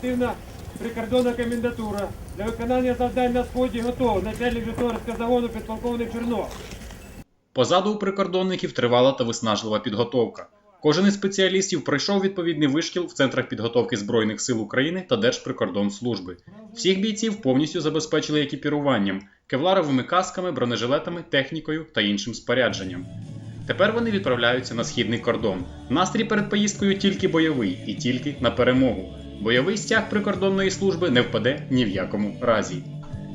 Активна прикордонна комендатура. Для виконання завдань на сході готов. Начальник Житомирського загону підполковник Чернов. Позаду у прикордонників тривала та виснажлива підготовка. Кожен із спеціалістів пройшов відповідний вишкіл в центрах підготовки Збройних сил України та Держприкордонслужби. Всіх бійців повністю забезпечили екіпіруванням, кевларовими касками, бронежилетами, технікою та іншим спорядженням. Тепер вони відправляються на східний кордон. Настрій перед поїздкою тільки бойовий і тільки на перемогу. Бойовий стяг прикордонної служби не впаде ні в якому разі.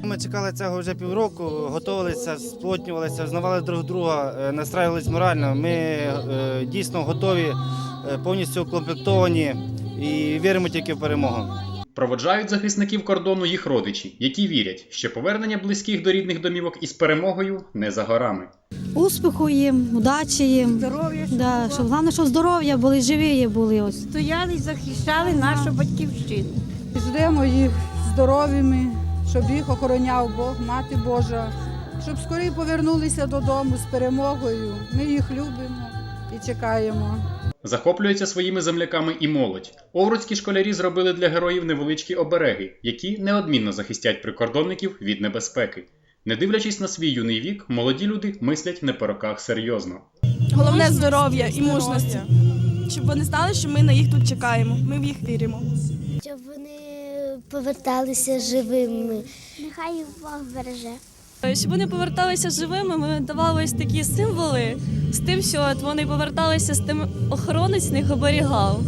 Ми чекали цього вже півроку, готувалися, сплотнювалися, знавали друг друга, е, настраювалися морально. Ми е, дійсно готові, е, повністю укомплектовані і віримо тільки в перемогу. Проводжають захисників кордону їх родичі, які вірять, що повернення близьких до рідних домівок із перемогою не за горами. Успіху їм, удачі їм. Здоров'я, щоб Да, щоб головне, щоб здоров'я були, живі були ось. стояли і захищали нашу батьківщину. Ждемо їх здоровими, щоб їх охороняв Бог, Мати Божа, щоб скоріше повернулися додому з перемогою. Ми їх любимо і чекаємо. Захоплюється своїми земляками і молодь. Овруцькі школярі зробили для героїв невеличкі обереги, які неодмінно захистять прикордонників від небезпеки. Не дивлячись на свій юний вік, молоді люди мислять не по роках серйозно. Головне здоров'я і мужності. Щоб вони знали, що ми на їх тут чекаємо. Ми в їх віримо. щоб вони поверталися живими. Нехай їх Бог береже. Щоб вони поверталися живими, ми давали ось такі символи з тим, що от вони поверталися з тим охоронець них оберігав.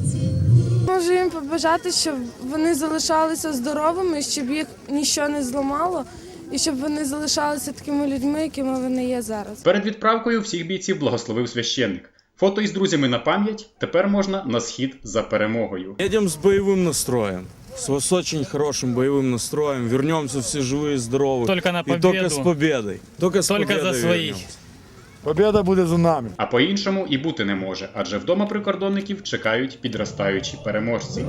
Можу їм побажати, щоб вони залишалися здоровими, щоб їх нічого не зламало, і щоб вони залишалися такими людьми, якими вони є зараз. Перед відправкою всіх бійців благословив священник. Фото із друзями на пам'ять тепер можна на схід за перемогою. Едем с боевым настроем. С, с очень хорошим боевым настроем. Вернемся все живые и здоровые. Только на И только победу. с победой. Только с Только за победой своих. вернемся. Побіда буде за нами. А по-іншому і бути не може, адже вдома прикордонників чекають підростаючі переможці.